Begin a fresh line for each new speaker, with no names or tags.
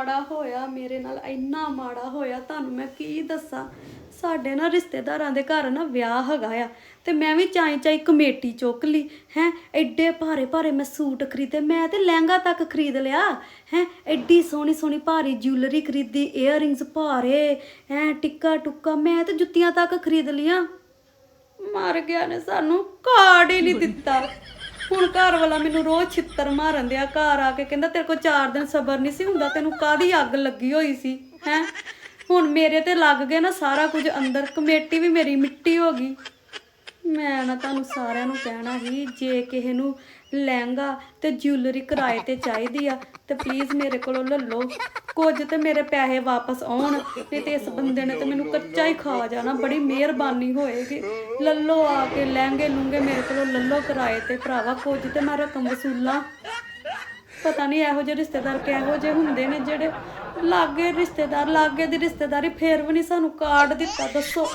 ਮਾੜਾ ਹੋਇਆ ਮੇਰੇ ਨਾਲ ਇੰਨਾ ਮਾੜਾ ਹੋਇਆ ਤੁਹਾਨੂੰ ਮੈਂ ਕੀ ਦੱਸਾਂ? ਸਾਡੇ ਨਾ ਰਿਸ਼ਤੇਦਾਰਾਂ ਦੇ ਘਰ ਨਾ ਵਿਆਹ ਹੈਗਾ ਆ ਤੇ ਮੈਂ ਵੀ ਚਾਈ ਚਾਈ ਕਮੇਟੀ ਚੁੱਕ ਲਈ। ਹੈ ਐਡੇ ਭਾਰੇ ਭਾਰੇ ਮੈਂ ਸੂਟ ਖਰੀਦੇ ਮੈਂ ਤੇ ਲਹਿੰਗਾ ਤੱਕ ਖਰੀਦ ਲਿਆ। ਹੈ ਐਡੀ ਸੋਹਣੀ ਸੋਹਣੀ ਭਾਰੀ ਜਿਊਲਰੀ ਖਰੀਦੀ ਇਅਰਿੰਗਸ ਭਾਰੇ ਹੈ ਟਿੱਕਾ ਟੁੱਕਾ ਮੈਂ ਤੇ ਜੁੱਤੀਆਂ ਤੱਕ ਖਰੀਦ ਲੀਆਂ ਮਰ ਗਿਆ ਨੇ ਸਾਨੂੰ ਕਾਰਡ ਹੀ ਨਹੀਂ ਦਿੱਤਾ। ਹੁਣ ਘਰ ਵਾਲਾ ਮੈਨੂੰ ਰੋਜ਼ ਛਿੱਤਰ ਮਾਰਨ ਦਿਆ, ਘਰ ਆ ਕੇ ਕਹਿੰਦਾ ਤੇਰੇ ਕੋਲ 4 ਦਿਨ ਸਬਰ ਨਹੀਂ ਸੀ ਹੁੰਦਾ, ਤੈਨੂੰ ਕਾਦੀ ਅੱਗ ਲੱਗੀ ਹੋਈ ਸੀ, ਹੈ? ਹੁਣ ਮੇਰੇ ਤੇ ਲੱਗ ਗਿਆ ਨਾ ਸਾਰਾ ਕੁਝ ਅੰਦਰ, ਕਮੇਟੀ ਵੀ ਮੇਰੀ ਮਿੱਟੀ ਹੋ ਗਈ। ਮੈਂ ਨਾ ਤੁਹਾਨੂੰ ਸਾਰਿਆਂ ਨੂੰ ਕਹਿਣਾ ਸੀ, ਜੇ ਕਿਸੇ ਨੂੰ ਲਹਿੰਗਾ ਤੇ ਜਿਊਲਰੀ ਕਿਰਾਏ ਤੇ ਚਾਹੀਦੀ ਆ, ਤੇ ਪਲੀਜ਼ ਮੇਰੇ ਕੋਲੋਂ ਲੈ ਲਓ। ਕੁਝ ਤੇ ਮੇਰੇ ਪੈਸੇ ਵਾਪਸ ਆਉਣ ਨਹੀਂ ਤੇ ਇਸ ਬੰਦੇ ਨੇ ਤੇ ਮੈਨੂੰ ਕੱਚਾ ਹੀ ਖਾ ਜਾਣਾ, ਬੜੀ ਮਿਹਰਬਾਨੀ ਹੋਏਗੀ। ਲੱਲੋ ਆ ਕੇ ਲਹਿੰਗੇ ਲੂੰਗੇ ਮੇਰੇ ਕੋਲੋਂ ਲੱਲੋ ਕਿਰਾਏ ਤੇ ਭਰਾਵਾ, ਕੁਝ ਤੇ ਮੈਂ ਰਕਮ ਵਸੂਲਾਂ। ਪਤਾ ਨਹੀਂ ਇਹੋ ਜਿਹੇ ਰਿਸ਼ਤੇਦਾਰ ਕਿਹੋ ਜਿਹੇ ਹੁੰਦੇ ਨੇ ਜਿਹੜੇ ਲਾਗੇ ਰਿਸ਼ਤੇਦਾਰ, ਲਾਗੇ ਦੀ ਰਿਸ਼ਤੇਦਾਰੀ ਫੇਰ ਵੀ ਨਹੀਂ ਸਾਨੂੰ ਕਾਰਡ ਦਿੱਤਾ, ਦੱਸੋ।